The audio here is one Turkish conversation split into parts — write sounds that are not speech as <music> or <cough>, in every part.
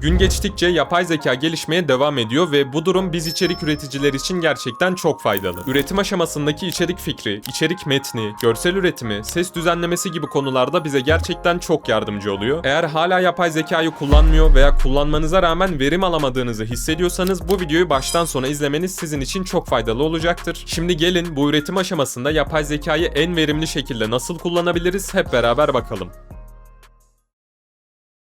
Gün geçtikçe yapay zeka gelişmeye devam ediyor ve bu durum biz içerik üreticiler için gerçekten çok faydalı. Üretim aşamasındaki içerik fikri, içerik metni, görsel üretimi, ses düzenlemesi gibi konularda bize gerçekten çok yardımcı oluyor. Eğer hala yapay zekayı kullanmıyor veya kullanmanıza rağmen verim alamadığınızı hissediyorsanız bu videoyu baştan sona izlemeniz sizin için çok faydalı olacaktır. Şimdi gelin bu üretim aşamasında yapay zekayı en verimli şekilde nasıl kullanabiliriz hep beraber bakalım.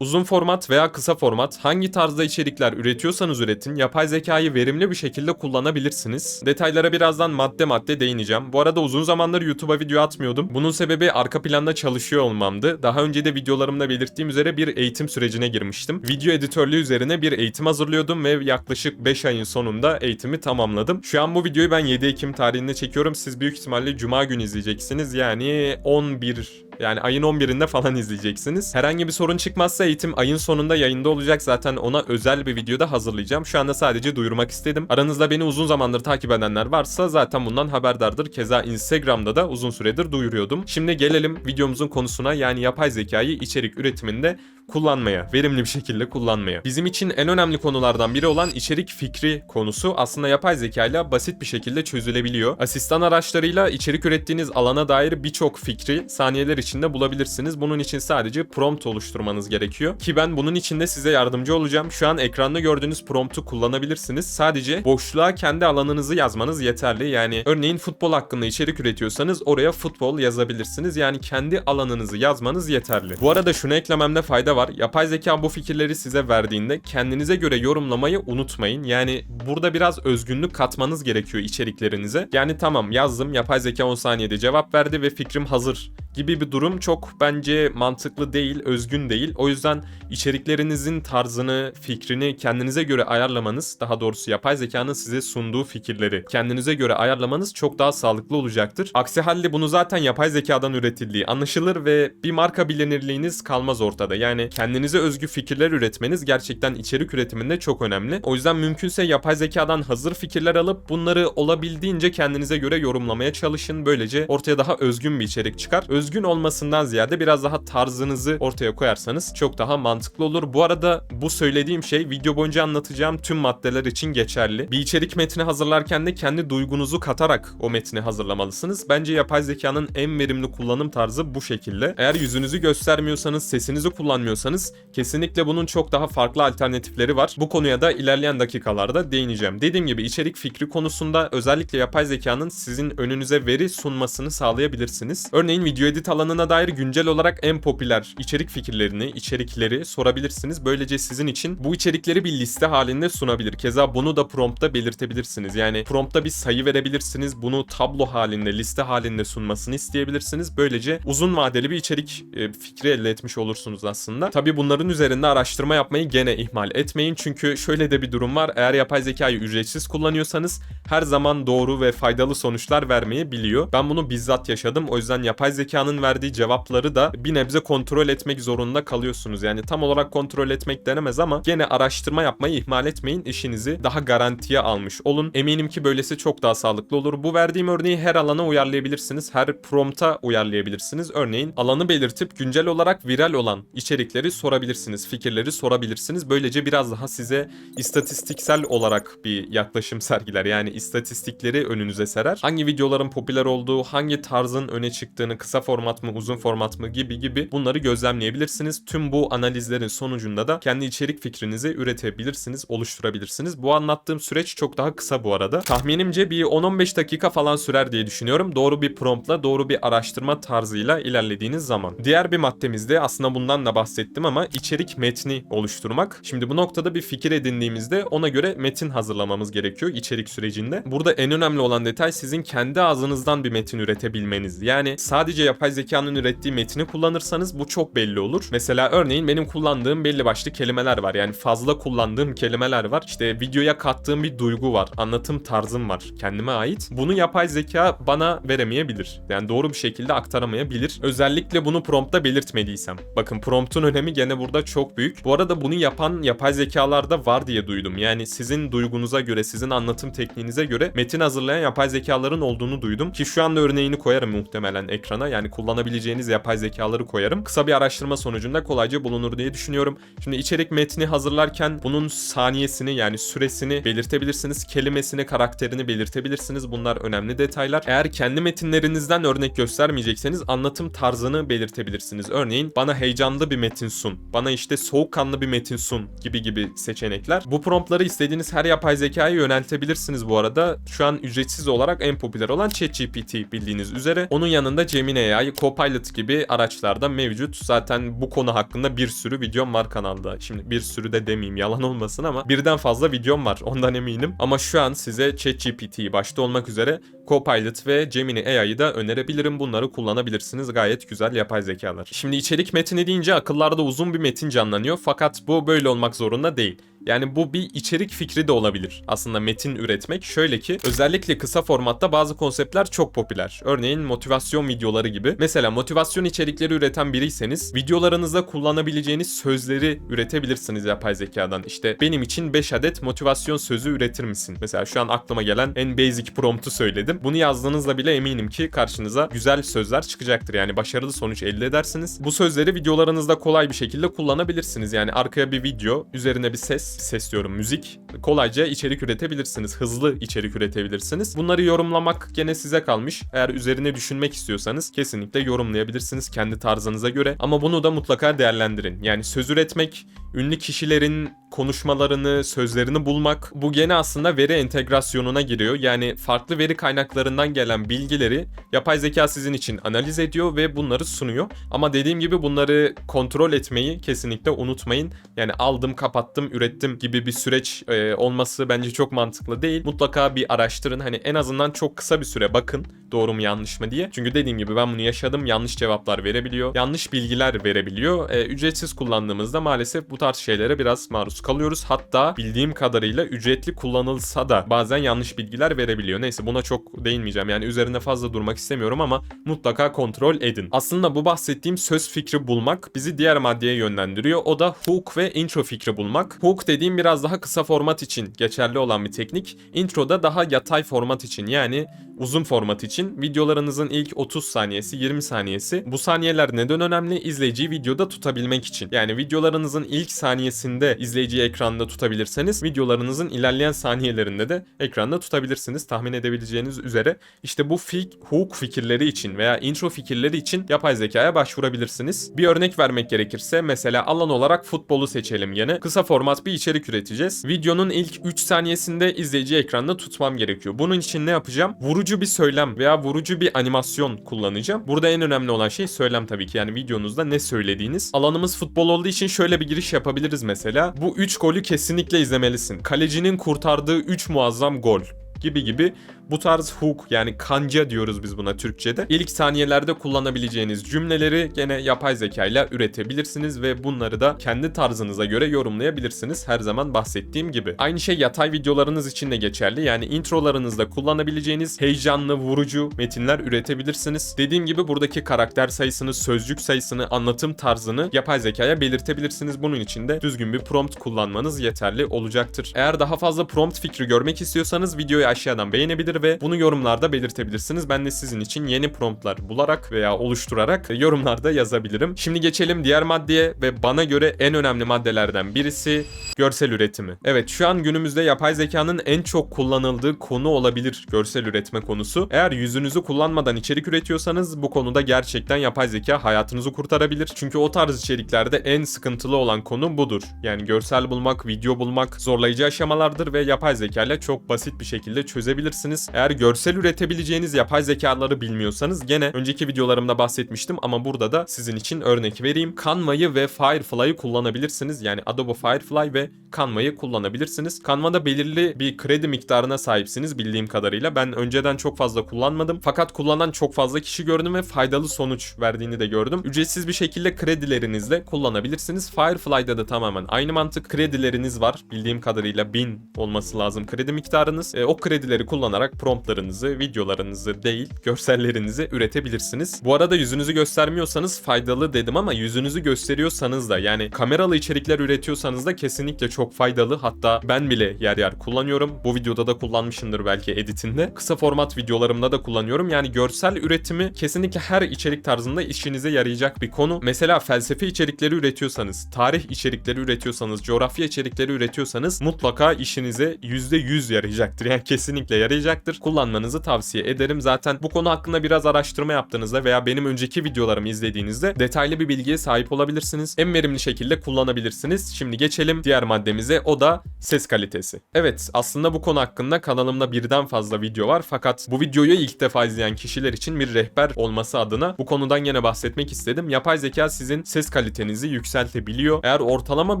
Uzun format veya kısa format hangi tarzda içerikler üretiyorsanız üretin yapay zekayı verimli bir şekilde kullanabilirsiniz. Detaylara birazdan madde madde değineceğim. Bu arada uzun zamandır YouTube'a video atmıyordum. Bunun sebebi arka planda çalışıyor olmamdı. Daha önce de videolarımda belirttiğim üzere bir eğitim sürecine girmiştim. Video editörlüğü üzerine bir eğitim hazırlıyordum ve yaklaşık 5 ayın sonunda eğitimi tamamladım. Şu an bu videoyu ben 7 Ekim tarihinde çekiyorum. Siz büyük ihtimalle Cuma günü izleyeceksiniz. Yani 11 yani ayın 11'inde falan izleyeceksiniz. Herhangi bir sorun çıkmazsa eğitim ayın sonunda yayında olacak. Zaten ona özel bir videoda hazırlayacağım. Şu anda sadece duyurmak istedim. Aranızda beni uzun zamandır takip edenler varsa zaten bundan haberdardır. Keza Instagram'da da uzun süredir duyuruyordum. Şimdi gelelim videomuzun konusuna yani yapay zekayı içerik üretiminde kullanmaya, verimli bir şekilde kullanmaya. Bizim için en önemli konulardan biri olan içerik fikri konusu aslında yapay zeka ile basit bir şekilde çözülebiliyor. Asistan araçlarıyla içerik ürettiğiniz alana dair birçok fikri saniyeler içinde bulabilirsiniz. Bunun için sadece prompt oluşturmanız gerekiyor. Ki ben bunun için de size yardımcı olacağım. Şu an ekranda gördüğünüz promptu kullanabilirsiniz. Sadece boşluğa kendi alanınızı yazmanız yeterli. Yani örneğin futbol hakkında içerik üretiyorsanız oraya futbol yazabilirsiniz. Yani kendi alanınızı yazmanız yeterli. Bu arada şunu eklememde fayda var. Yapay zeka bu fikirleri size verdiğinde kendinize göre yorumlamayı unutmayın. Yani burada biraz özgünlük katmanız gerekiyor içeriklerinize. Yani tamam yazdım yapay zeka 10 saniyede cevap verdi ve fikrim hazır gibi bir durum çok bence mantıklı değil, özgün değil. O yüzden içeriklerinizin tarzını, fikrini kendinize göre ayarlamanız, daha doğrusu yapay zekanın size sunduğu fikirleri kendinize göre ayarlamanız çok daha sağlıklı olacaktır. Aksi halde bunu zaten yapay zekadan üretildiği anlaşılır ve bir marka bilinirliğiniz kalmaz ortada. Yani kendinize özgü fikirler üretmeniz gerçekten içerik üretiminde çok önemli. O yüzden mümkünse yapay zekadan hazır fikirler alıp bunları olabildiğince kendinize göre yorumlamaya çalışın. Böylece ortaya daha özgün bir içerik çıkar. Özgün olmasından ziyade biraz daha tarzınızı ortaya koyarsanız çok daha mantıklı olur. Bu arada bu söylediğim şey video boyunca anlatacağım tüm maddeler için geçerli. Bir içerik metni hazırlarken de kendi duygunuzu katarak o metni hazırlamalısınız. Bence yapay zekanın en verimli kullanım tarzı bu şekilde. Eğer yüzünüzü göstermiyorsanız, sesinizi kullanmıyorsanız kesinlikle bunun çok daha farklı alternatifleri var. Bu konuya da ilerleyen dakikalarda değineceğim. Dediğim gibi içerik fikri konusunda özellikle yapay zekanın sizin önünüze veri sunmasını sağlayabilirsiniz. Örneğin video edit alanına dair güncel olarak en popüler içerik fikirlerini, içerikleri sorabilirsiniz. Böylece sizin için bu içerikleri bir liste halinde sunabilir. Keza bunu da promptta belirtebilirsiniz. Yani promptta bir sayı verebilirsiniz. Bunu tablo halinde, liste halinde sunmasını isteyebilirsiniz. Böylece uzun vadeli bir içerik e, fikri elde etmiş olursunuz aslında. Tabi bunların üzerinde araştırma yapmayı gene ihmal etmeyin. Çünkü şöyle de bir durum var. Eğer yapay zekayı ücretsiz kullanıyorsanız her zaman doğru ve faydalı sonuçlar vermeyebiliyor. Ben bunu bizzat yaşadım. O yüzden yapay zekanın verdiği cevapları da bir nebze kontrol etmek zorunda kalıyorsunuz. Yani tam olarak kontrol etmek denemez ama gene araştırma yapmayı ihmal etmeyin. İşinizi daha garantiye almış olun. Eminim ki böylesi çok daha sağlıklı olur. Bu verdiğim örneği her alana uyarlayabilirsiniz. Her prompta uyarlayabilirsiniz. Örneğin alanı belirtip güncel olarak viral olan içerikleri sorabilirsiniz. Fikirleri sorabilirsiniz. Böylece biraz daha size istatistiksel olarak bir yaklaşım <laughs> sergiler. Yani istatistikleri önünüze serer. Hangi videoların popüler olduğu, hangi tarzın öne çıktığını, kısa format mı, uzun format mı gibi gibi bunları gözlemleyebilirsiniz. Tüm bu analizlerin sonucunda da kendi içerik fikrinizi üretebilirsiniz, oluşturabilirsiniz. Bu anlattığım süreç çok daha kısa bu arada. Tahminimce bir 10-15 dakika falan sürer diye düşünüyorum. Doğru bir promptla, doğru bir araştırma tarzıyla ilerlediğiniz zaman. Diğer bir maddemizde aslında bundan da bahsettim ama içerik metni oluşturmak. Şimdi bu noktada bir fikir edindiğimizde ona göre metin hazırlamamız gerekiyor içerik sürecinde. Burada en önemli olan detay sizin kendi ağzınızdan bir metin üretebilmeniz. Yani sadece yapay zekanın ürettiği metni kullanırsanız bu çok belli olur. Mesela örneğin benim kullandığım belli başlı kelimeler var. Yani fazla kullandığım kelimeler var. İşte videoya kattığım bir duygu var. Anlatım tarzım var. Kendime ait. Bunu yapay zeka bana veremeyebilir. Yani doğru bir şekilde aktaramayabilir. Özellikle bunu promptta belirtmediysem. Bakın promptun önemi gene burada çok büyük. Bu arada bunu yapan yapay zekalarda var diye duydum. Yani sizin duygunuza göre, sizin anlatım tekniğinize göre metin hazırlayan yapay zekaların olduğunu duydum. Ki şu anda örneğini koyarım muhtemelen ekrana. Yani kullanabileceğiniz yapay zekaları koyarım. Kısa bir araştırma sonucunda kolayca bulunur diye düşünüyorum. Şimdi içerik metni hazırlarken bunun saniyesini yani süresini belirtebilirsiniz. Kelimesini, karakterini belirtebilirsiniz. Bunlar önemli detaylar. Eğer kendi metinlerinizden örnek göstermeyecekseniz anlatım tarzını belirtebilirsiniz. Örneğin bana heyecanlı bir metin sun, bana işte soğukkanlı bir metin sun gibi gibi seçenekler. Bu promptları istediğiniz her yapay zekaya yöneltebilirsiniz bu arada. Şu an ücretsiz olarak en popüler olan ChatGPT bildiğiniz üzere. Onun yanında Gemini AI, Copilot gibi araçlarda mevcut. Zaten bu konu hakkında bir sürü videom var kanalda. Şimdi bir sürü de demeyeyim yalan olmasın ama birden fazla videom var ondan eminim. Ama şu an size ChatGPT'yi başta olmak üzere Copilot ve Gemini AI'yı da önerebilirim. Bunları kullanabilirsiniz. Gayet güzel yapay zekalar. Şimdi içerik metni deyince akıllarda uzun bir metin canlanıyor. Fakat bu böyle olmak zorunda değil. Yani bu bir içerik fikri de olabilir. Aslında metin üretmek şöyle ki özellikle kısa formatta bazı konseptler çok popüler. Örneğin motivasyon videoları gibi. Mesela motivasyon içerikleri üreten biriyseniz videolarınızda kullanabileceğiniz sözleri üretebilirsiniz yapay zekadan. İşte benim için 5 adet motivasyon sözü üretir misin? Mesela şu an aklıma gelen en basic promptu söyledim. Bunu yazdığınızda bile eminim ki karşınıza güzel sözler çıkacaktır. Yani başarılı sonuç elde edersiniz. Bu sözleri videolarınızda kolay bir şekilde kullanabilirsiniz. Yani arkaya bir video, üzerine bir ses, ses diyorum müzik. Kolayca içerik üretebilirsiniz. Hızlı içerik üretebilirsiniz. Bunları yorumlamak gene size kalmış. Eğer üzerine düşünmek istiyorsanız kesinlikle yorumlayabilirsiniz kendi tarzınıza göre. Ama bunu da mutlaka değerlendirin. Yani söz üretmek, ünlü kişilerin konuşmalarını, sözlerini bulmak bu gene aslında veri entegrasyonuna giriyor. Yani farklı veri kaynaklarından gelen bilgileri yapay zeka sizin için analiz ediyor ve bunları sunuyor. Ama dediğim gibi bunları kontrol etmeyi kesinlikle unutmayın. Yani aldım, kapattım, ürettim gibi bir süreç e, olması bence çok mantıklı değil. Mutlaka bir araştırın. Hani en azından çok kısa bir süre bakın doğru mu yanlış mı diye. Çünkü dediğim gibi ben bunu yaşadım. Yanlış cevaplar verebiliyor. Yanlış bilgiler verebiliyor. E, ücretsiz kullandığımızda maalesef bu tarz şeylere biraz maruz kalıyoruz. Hatta bildiğim kadarıyla ücretli kullanılsa da bazen yanlış bilgiler verebiliyor. Neyse buna çok değinmeyeceğim. Yani üzerinde fazla durmak istemiyorum ama mutlaka kontrol edin. Aslında bu bahsettiğim söz fikri bulmak bizi diğer maddeye yönlendiriyor. O da hook ve intro fikri bulmak. Hook dediğim biraz daha kısa format için geçerli olan bir teknik. Intro da daha yatay format için yani uzun format için videolarınızın ilk 30 saniyesi 20 saniyesi. Bu saniyeler neden önemli? İzleyiciyi videoda tutabilmek için. Yani videolarınızın ilk saniyesinde izleyiciyi ekranda tutabilirseniz videolarınızın ilerleyen saniyelerinde de ekranda tutabilirsiniz. Tahmin edebileceğiniz üzere işte bu fik, hook fikirleri için veya intro fikirleri için yapay zekaya başvurabilirsiniz. Bir örnek vermek gerekirse mesela alan olarak futbolu seçelim yine. Kısa format bir içerik üreteceğiz. Videonun ilk 3 saniyesinde izleyiciyi ekranda tutmam gerekiyor. Bunun için ne yapacağım? Vurucu bir söylem veya vurucu bir animasyon kullanacağım. Burada en önemli olan şey söylem tabii ki. Yani videonuzda ne söylediğiniz. Alanımız futbol olduğu için şöyle bir giriş yapabiliriz mesela. Bu 3 golü kesinlikle izlemelisin. Kalecinin kurtardığı 3 muazzam gol gibi gibi bu tarz hook yani kanca diyoruz biz buna Türkçe'de. İlk saniyelerde kullanabileceğiniz cümleleri gene yapay zeka ile üretebilirsiniz ve bunları da kendi tarzınıza göre yorumlayabilirsiniz. Her zaman bahsettiğim gibi. Aynı şey yatay videolarınız için de geçerli. Yani introlarınızda kullanabileceğiniz heyecanlı, vurucu metinler üretebilirsiniz. Dediğim gibi buradaki karakter sayısını, sözcük sayısını, anlatım tarzını yapay zekaya belirtebilirsiniz. Bunun için de düzgün bir prompt kullanmanız yeterli olacaktır. Eğer daha fazla prompt fikri görmek istiyorsanız videoyu aşağıdan beğenebilir ve bunu yorumlarda belirtebilirsiniz. Ben de sizin için yeni promptlar bularak veya oluşturarak yorumlarda yazabilirim. Şimdi geçelim diğer maddeye ve bana göre en önemli maddelerden birisi görsel üretimi. Evet şu an günümüzde yapay zekanın en çok kullanıldığı konu olabilir görsel üretme konusu. Eğer yüzünüzü kullanmadan içerik üretiyorsanız bu konuda gerçekten yapay zeka hayatınızı kurtarabilir. Çünkü o tarz içeriklerde en sıkıntılı olan konu budur. Yani görsel bulmak, video bulmak zorlayıcı aşamalardır ve yapay zeka ile çok basit bir şekilde çözebilirsiniz. Eğer görsel üretebileceğiniz yapay zekaları bilmiyorsanız gene önceki videolarımda bahsetmiştim ama burada da sizin için örnek vereyim. Canva'yı ve Firefly'ı kullanabilirsiniz. Yani Adobe Firefly ve Canva'yı kullanabilirsiniz. Canva'da belirli bir kredi miktarına sahipsiniz bildiğim kadarıyla. Ben önceden çok fazla kullanmadım. Fakat kullanan çok fazla kişi gördüm ve faydalı sonuç verdiğini de gördüm. Ücretsiz bir şekilde kredilerinizle kullanabilirsiniz. Firefly'da da tamamen aynı mantık. Kredileriniz var. Bildiğim kadarıyla 1000 olması lazım kredi miktarınız. E, o kredileri kullanarak kullanarak promptlarınızı, videolarınızı değil, görsellerinizi üretebilirsiniz. Bu arada yüzünüzü göstermiyorsanız faydalı dedim ama yüzünüzü gösteriyorsanız da yani kameralı içerikler üretiyorsanız da kesinlikle çok faydalı. Hatta ben bile yer yer kullanıyorum. Bu videoda da kullanmışımdır belki editinde. Kısa format videolarımda da kullanıyorum. Yani görsel üretimi kesinlikle her içerik tarzında işinize yarayacak bir konu. Mesela felsefe içerikleri üretiyorsanız, tarih içerikleri üretiyorsanız, coğrafya içerikleri üretiyorsanız mutlaka işinize %100 yarayacaktır. Yani kesinlikle yarayacaktır. Kullanmanızı tavsiye ederim. Zaten bu konu hakkında biraz araştırma yaptığınızda veya benim önceki videolarımı izlediğinizde detaylı bir bilgiye sahip olabilirsiniz. En verimli şekilde kullanabilirsiniz. Şimdi geçelim diğer maddemize. O da ses kalitesi. Evet aslında bu konu hakkında kanalımda birden fazla video var. Fakat bu videoyu ilk defa izleyen kişiler için bir rehber olması adına bu konudan yine bahsetmek istedim. Yapay zeka sizin ses kalitenizi yükseltebiliyor. Eğer ortalama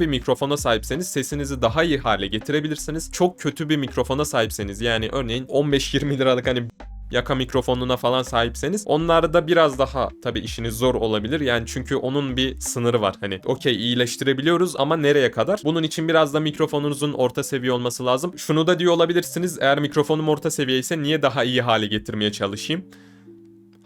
bir mikrofona sahipseniz sesinizi daha iyi hale getirebilirsiniz. Çok kötü bir mikrofona sahipseniz yani örneğin 15-20 liralık hani yaka mikrofonuna falan sahipseniz onlarda biraz daha tabii işiniz zor olabilir. Yani çünkü onun bir sınırı var. Hani okey iyileştirebiliyoruz ama nereye kadar? Bunun için biraz da mikrofonunuzun orta seviye olması lazım. Şunu da diyor olabilirsiniz. Eğer mikrofonum orta seviye ise niye daha iyi hale getirmeye çalışayım?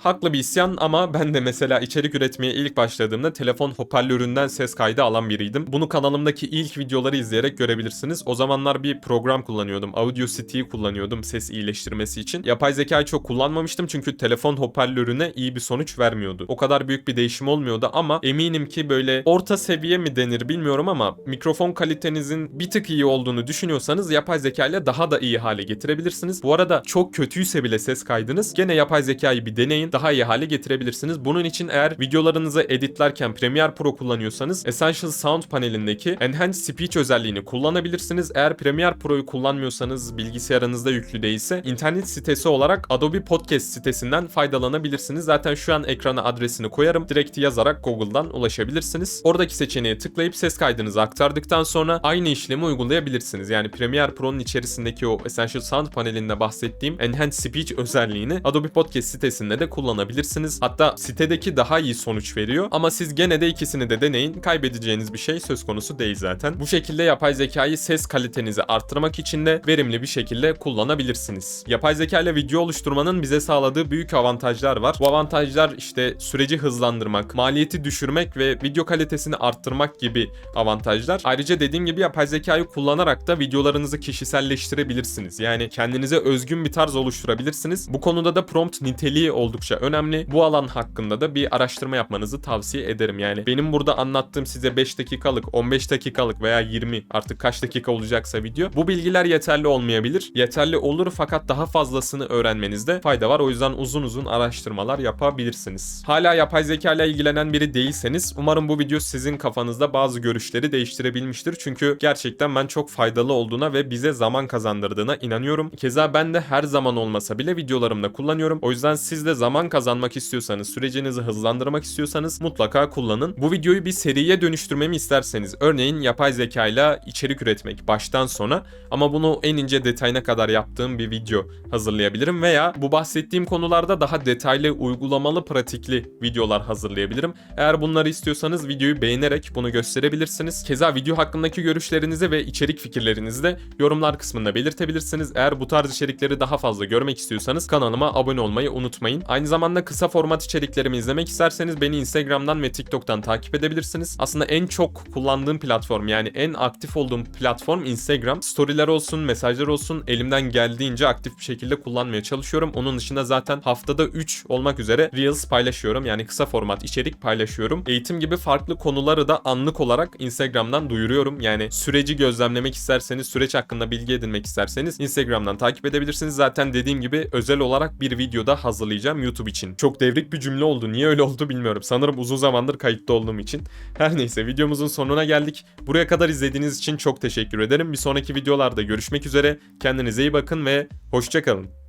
Haklı bir isyan ama ben de mesela içerik üretmeye ilk başladığımda telefon hoparlöründen ses kaydı alan biriydim. Bunu kanalımdaki ilk videoları izleyerek görebilirsiniz. O zamanlar bir program kullanıyordum. Audacity'yi kullanıyordum ses iyileştirmesi için. Yapay zekayı çok kullanmamıştım çünkü telefon hoparlörüne iyi bir sonuç vermiyordu. O kadar büyük bir değişim olmuyordu ama eminim ki böyle orta seviye mi denir bilmiyorum ama mikrofon kalitenizin bir tık iyi olduğunu düşünüyorsanız yapay zeka ile daha da iyi hale getirebilirsiniz. Bu arada çok kötüyse bile ses kaydınız gene yapay zekayı bir deneyin daha iyi hale getirebilirsiniz. Bunun için eğer videolarınızı editlerken Premiere Pro kullanıyorsanız Essential Sound panelindeki Enhanced Speech özelliğini kullanabilirsiniz. Eğer Premiere Pro'yu kullanmıyorsanız bilgisayarınızda yüklü değilse internet sitesi olarak Adobe Podcast sitesinden faydalanabilirsiniz. Zaten şu an ekrana adresini koyarım. Direkt yazarak Google'dan ulaşabilirsiniz. Oradaki seçeneğe tıklayıp ses kaydınızı aktardıktan sonra aynı işlemi uygulayabilirsiniz. Yani Premiere Pro'nun içerisindeki o Essential Sound panelinde bahsettiğim Enhanced Speech özelliğini Adobe Podcast sitesinde de kullanabilirsiniz. Hatta sitedeki daha iyi sonuç veriyor ama siz gene de ikisini de deneyin. Kaybedeceğiniz bir şey söz konusu değil zaten. Bu şekilde yapay zekayı ses kalitenizi arttırmak için de verimli bir şekilde kullanabilirsiniz. Yapay zeka ile video oluşturmanın bize sağladığı büyük avantajlar var. Bu avantajlar işte süreci hızlandırmak, maliyeti düşürmek ve video kalitesini arttırmak gibi avantajlar. Ayrıca dediğim gibi yapay zekayı kullanarak da videolarınızı kişiselleştirebilirsiniz. Yani kendinize özgün bir tarz oluşturabilirsiniz. Bu konuda da prompt niteliği oldukça önemli. Bu alan hakkında da bir araştırma yapmanızı tavsiye ederim. Yani benim burada anlattığım size 5 dakikalık, 15 dakikalık veya 20 artık kaç dakika olacaksa video. Bu bilgiler yeterli olmayabilir. Yeterli olur fakat daha fazlasını öğrenmenizde fayda var. O yüzden uzun uzun araştırmalar yapabilirsiniz. Hala yapay zeka ile ilgilenen biri değilseniz umarım bu video sizin kafanızda bazı görüşleri değiştirebilmiştir. Çünkü gerçekten ben çok faydalı olduğuna ve bize zaman kazandırdığına inanıyorum. Keza ben de her zaman olmasa bile videolarımda kullanıyorum. O yüzden siz de zaman kazanmak istiyorsanız, sürecinizi hızlandırmak istiyorsanız mutlaka kullanın. Bu videoyu bir seriye dönüştürmemi isterseniz, örneğin yapay zeka ile içerik üretmek baştan sona ama bunu en ince detayına kadar yaptığım bir video hazırlayabilirim veya bu bahsettiğim konularda daha detaylı, uygulamalı, pratikli videolar hazırlayabilirim. Eğer bunları istiyorsanız videoyu beğenerek bunu gösterebilirsiniz. Keza video hakkındaki görüşlerinizi ve içerik fikirlerinizi de yorumlar kısmında belirtebilirsiniz. Eğer bu tarz içerikleri daha fazla görmek istiyorsanız kanalıma abone olmayı unutmayın. Aynı zamanda kısa format içeriklerimi izlemek isterseniz beni Instagram'dan ve TikTok'tan takip edebilirsiniz. Aslında en çok kullandığım platform yani en aktif olduğum platform Instagram. Storyler olsun, mesajlar olsun elimden geldiğince aktif bir şekilde kullanmaya çalışıyorum. Onun dışında zaten haftada 3 olmak üzere Reels paylaşıyorum. Yani kısa format içerik paylaşıyorum. Eğitim gibi farklı konuları da anlık olarak Instagram'dan duyuruyorum. Yani süreci gözlemlemek isterseniz, süreç hakkında bilgi edinmek isterseniz Instagram'dan takip edebilirsiniz. Zaten dediğim gibi özel olarak bir videoda hazırlayacağım YouTube için. Çok devrik bir cümle oldu. Niye öyle oldu bilmiyorum. Sanırım uzun zamandır kayıtta olduğum için. <laughs> Her neyse videomuzun sonuna geldik. Buraya kadar izlediğiniz için çok teşekkür ederim. Bir sonraki videolarda görüşmek üzere. Kendinize iyi bakın ve hoşçakalın.